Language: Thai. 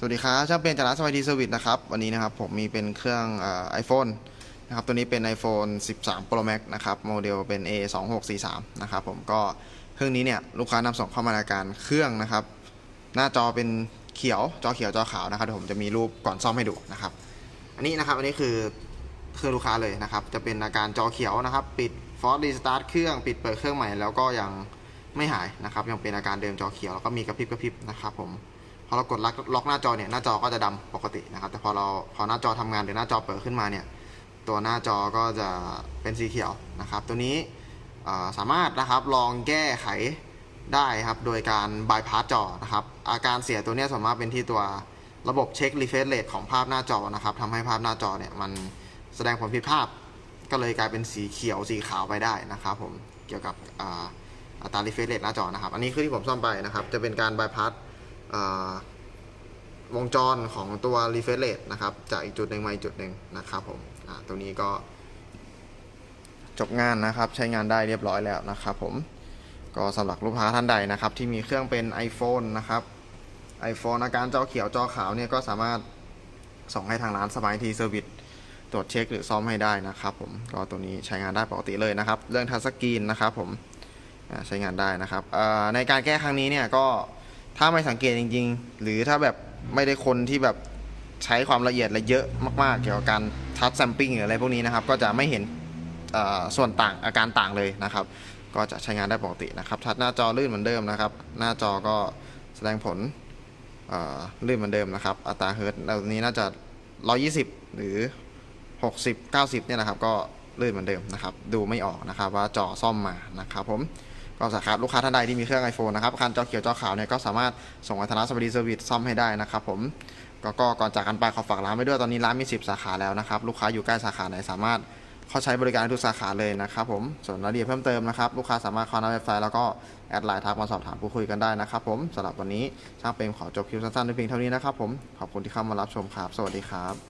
สวัสดีครับช่างเป็นจากร้านสวัสดีเซอร์วิสนะครับ วันนี้นะครับผมมีเป็นเครื่องไอโฟนนะครับ ตัวนี้เป็น iPhone 13 Pro Max นะครับ โมเดลเป็น A 2 6 4 3 นะครับผมก็เครื่องนี้เนี่ยลูกค้านำส่งเข้ามาในการเครื่องนะครับ หน้าจอเป็นเขียวจอเขียวจอขาวนะครับเดี๋ยวผมจะมีรูปก่อนซ่อมให้ดูนะครับ อันนี้นะครับอันนี้คือเครื่องลูกค้าเลยนะครับ จะเป็นอาการจอเขียวนะครับ ปิดฟอร์ดีสตาร์ทเครื่องปิดเปิดเครื่องใหม่แล้วก็ยังไม่หายนะครับ ยังเป็นอาการเดิมจอเขียวแล้วก็มีกระพริบกระพริบนะครับผม พอเรากดล็อกล็อกหน้าจอเนี่ยหน้าจอก็จะดำปกตินะครับ แต่พอเราพอหน้าจอทำงานหรือหน้าจอเปิดขึ้นมาเนี่ยตัวหน้าจอก็จะเป็นสีเขียวนะครับ ตัวนี้สามารถนะครับลองแก้ไขได้ครับโดยการบายพาสจอนะครับอาการเสียตัวเนี้ยสามารถเป็นที่ตัวระบบเช็ครีเฟรชเรทของภาพหน้าจอนะครับทำให้ภาพหน้าจอเนี่ยมันแสดงผลผิดภาพ ก็เลยกลายเป็นสีเขียวสีขาวไปได้นะครับผมเกี่ยวกับอ่าอัตรารีเฟรชเรทหน้าจอนะครับ อันนี้คือที่ผมซ่อมไปนะครับ จะเป็นการบายพาส วงจรของตัว refresh rate นะครับ จากอีกจุดหนึ่งมาอีกจุดหนึ่งนะครับผมตรงนี้ก็ จบงานนะครับใช้งานได้เรียบร้อยแล้วนะครับผมก็สำหรับลูกค้าท่านใดนะครับ ที่มีเครื่องเป็น iPhone นะครับ iPhone อาการจอเขียวจอขาวเนี่ยก็สามารถส่งให้ทางร้านสบายทีเซอร์วิสตรวจเช็คหรือซ่อมให้ได้นะครับผมก็ตัวนี้ใช้งานได้ปกติเลยนะครับ เรื่องทัชสกรีนนะครับผมใช้งานได้นะครับในการแก้ครั้งนี้เนี่ยก็ ถ้าไม่สังเกตจริง ๆ หรือถ้าแบบไม่ได้คนที่แบบใช้ความละเอียดอะไรเยอะมากๆ เกี่ยวกับการทัชแซมปิ้งหรืออะไรพวกนี้นะครับ ก็จะไม่เห็นส่วนต่างอาการต่างเลยนะครับ ก็จะใช้งานได้ปกตินะครับ ทัชหน้าจอลื่นเหมือนเดิมนะครับ หน้าจอก็แสดงผลลื่นเหมือนเดิมนะครับ อัตราเฮิร์ตตรงนี้น่าจะ 120 หรือ 60 90 เนี่ยนะครับ ก็ลื่นเหมือนเดิมนะครับ ดูไม่ออกนะครับว่าจอซ่อมมานะครับผม ก็สาขาลูกค้าท่านใดที่มีเครื่อง iPhone นะครับคันจอเขียวจอขาวเนี่ยก็สามารถส่งอัธนาสวัสดีเซอร์วิสซ่อมให้ได้นะครับผมก็ก่อนจากกันไปขอฝากร้านไว้ด้วยตอนนี้ร้านมี 10 สาขาแล้วนะครับลูกค้าอยู่ใกล้สาขาไหนสามารถเข้าใช้บริการทุกสาขาเลยนะครับผมส่วนรายละเอียดเพิ่มเติมนะครับลูกค้าสามารถเข้าหน้าเว็บไซต์แล้วก็แอดไลน์ทักมาสอบถามพูดคุยกันได้นะครับผมสำหรับวันนี้ช่างเปรมขอจบคลิปสั้นๆด้วยเพียงเท่านี้นะครับผมขอบคุณที่เข้ามารับชมครับ สวัสดีครับ